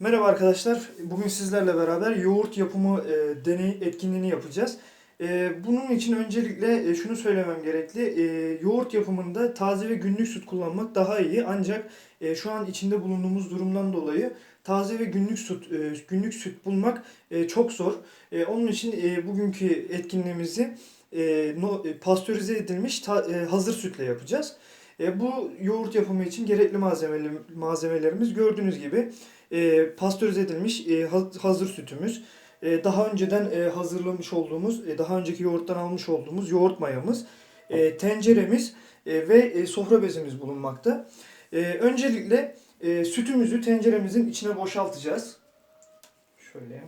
Merhaba arkadaşlar. Bugün sizlerle beraber yoğurt yapımı e, deney etkinliğini yapacağız. E, bunun için öncelikle e, şunu söylemem gerekli. E, yoğurt yapımında taze ve günlük süt kullanmak daha iyi. Ancak e, şu an içinde bulunduğumuz durumdan dolayı taze ve günlük süt e, günlük süt bulmak e, çok zor. E, onun için e, bugünkü etkinliğimizi e, no, e, pastörize edilmiş ta- e, hazır sütle yapacağız. E, bu yoğurt yapımı için gerekli malzemelerimiz gördüğünüz gibi e, pastörize edilmiş e, ha- hazır sütümüz. E, daha önceden e, hazırlamış olduğumuz, e, daha önceki yoğurttan almış olduğumuz yoğurt mayamız, e, tenceremiz e, ve e, sofra bezimiz bulunmakta. E, öncelikle e, sütümüzü tenceremizin içine boşaltacağız. Şöyle.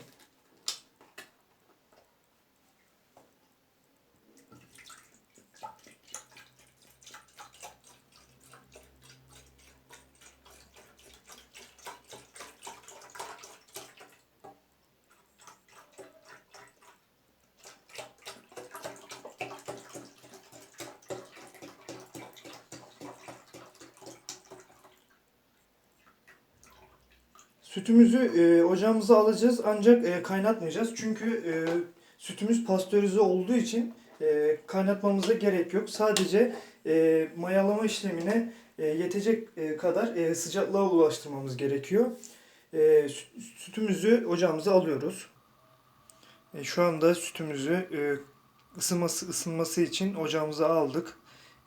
Sütümüzü e, ocağımıza alacağız ancak e, kaynatmayacağız. Çünkü e, sütümüz pastörize olduğu için e, kaynatmamıza gerek yok. Sadece e, mayalama işlemine e, yetecek e, kadar e, sıcaklığa ulaştırmamız gerekiyor. E, sü- sütümüzü ocağımıza alıyoruz. E, şu anda sütümüzü e, ısınması ısınması için ocağımıza aldık.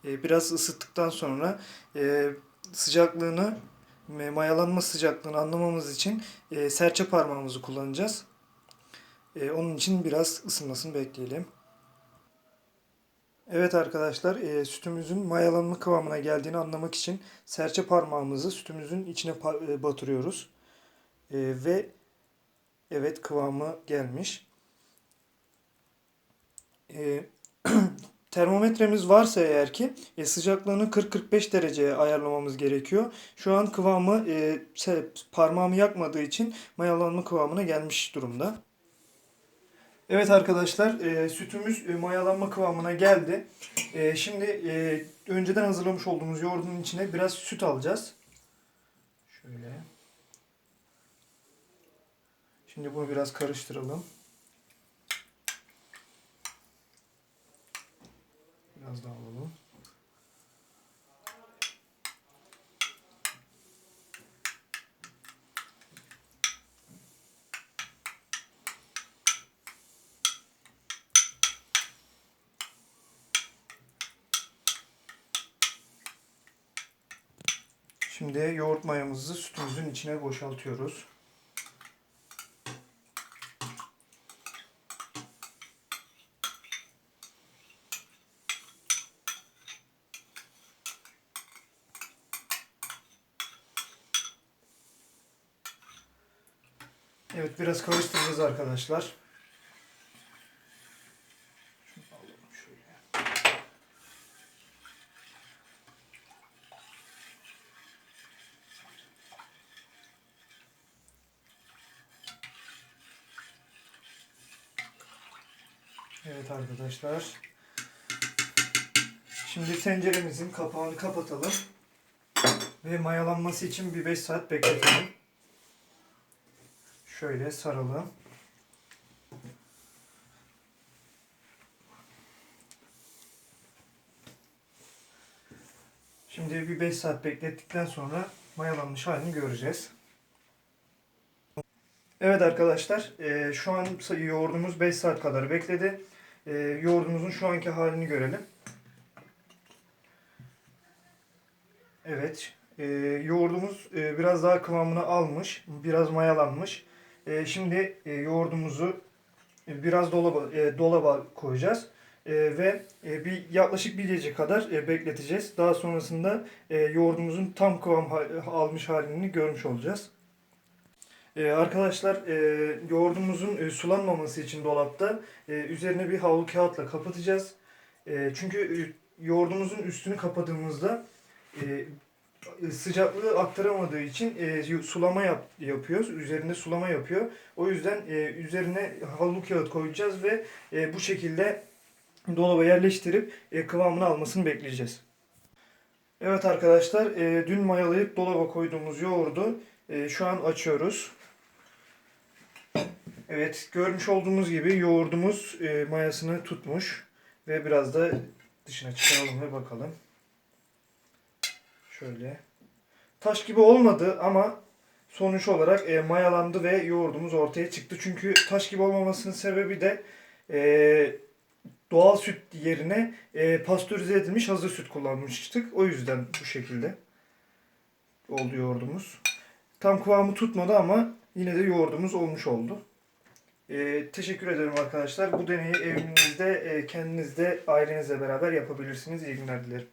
E, biraz ısıttıktan sonra e, sıcaklığını mayalanma sıcaklığını anlamamız için e, serçe parmağımızı kullanacağız. E, onun için biraz ısınmasını bekleyelim. Evet arkadaşlar, e, sütümüzün mayalanma kıvamına geldiğini anlamak için serçe parmağımızı sütümüzün içine batırıyoruz. Ve evet kıvamı gelmiş. termometremiz varsa eğer ki e, sıcaklığını 40-45 dereceye ayarlamamız gerekiyor. Şu an kıvamı e, parmağımı yakmadığı için mayalanma kıvamına gelmiş durumda. Evet arkadaşlar e, sütümüz e, mayalanma kıvamına geldi. E, şimdi e, önceden hazırlamış olduğumuz yoğurdun içine biraz süt alacağız. Şöyle. Şimdi bunu biraz karıştıralım. Biraz daha alalım. Şimdi yoğurt mayamızı sütümüzün içine boşaltıyoruz. Evet biraz karıştıracağız arkadaşlar. Evet arkadaşlar. Şimdi tenceremizin kapağını kapatalım. Ve mayalanması için bir 5 saat bekletelim. Şöyle saralım. Şimdi bir 5 saat beklettikten sonra mayalanmış halini göreceğiz. Evet arkadaşlar, e, şu an yoğurdumuz 5 saat kadar bekledi. E, yoğurdumuzun şu anki halini görelim. Evet, e, yoğurdumuz e, biraz daha kıvamını almış, biraz mayalanmış. E, şimdi e, yoğurdumuzu biraz dolaba, e, dolaba koyacağız. E, ve e, bir yaklaşık bir gece kadar e, bekleteceğiz. Daha sonrasında e, yoğurdumuzun tam kıvam ha- almış halini görmüş olacağız. Ee, arkadaşlar e, yoğurdumuzun e, sulanmaması için dolapta e, üzerine bir havlu kağıtla kapatacağız. E, çünkü e, yoğurdumuzun üstünü kapadığımızda e, sıcaklığı aktaramadığı için e, sulama yap, yapıyoruz. Üzerinde sulama yapıyor. O yüzden e, üzerine havlu kağıt koyacağız ve e, bu şekilde dolaba yerleştirip e, kıvamını almasını bekleyeceğiz. Evet arkadaşlar, e, dün mayalayıp dolaba koyduğumuz yoğurdu e, şu an açıyoruz. Evet, görmüş olduğumuz gibi yoğurdumuz e, mayasını tutmuş ve biraz da dışına çıkaralım ve bakalım. Şöyle. Taş gibi olmadı ama sonuç olarak e, mayalandı ve yoğurdumuz ortaya çıktı. Çünkü taş gibi olmamasının sebebi de e, doğal süt yerine e, pastörize edilmiş hazır süt kullanmıştık. O yüzden bu şekilde oldu yoğurdumuz. Tam kıvamı tutmadı ama yine de yoğurdumuz olmuş oldu. Ee, teşekkür ederim arkadaşlar. Bu deneyi evinizde, e, kendinizde, ailenizle beraber yapabilirsiniz. İyi günler dilerim.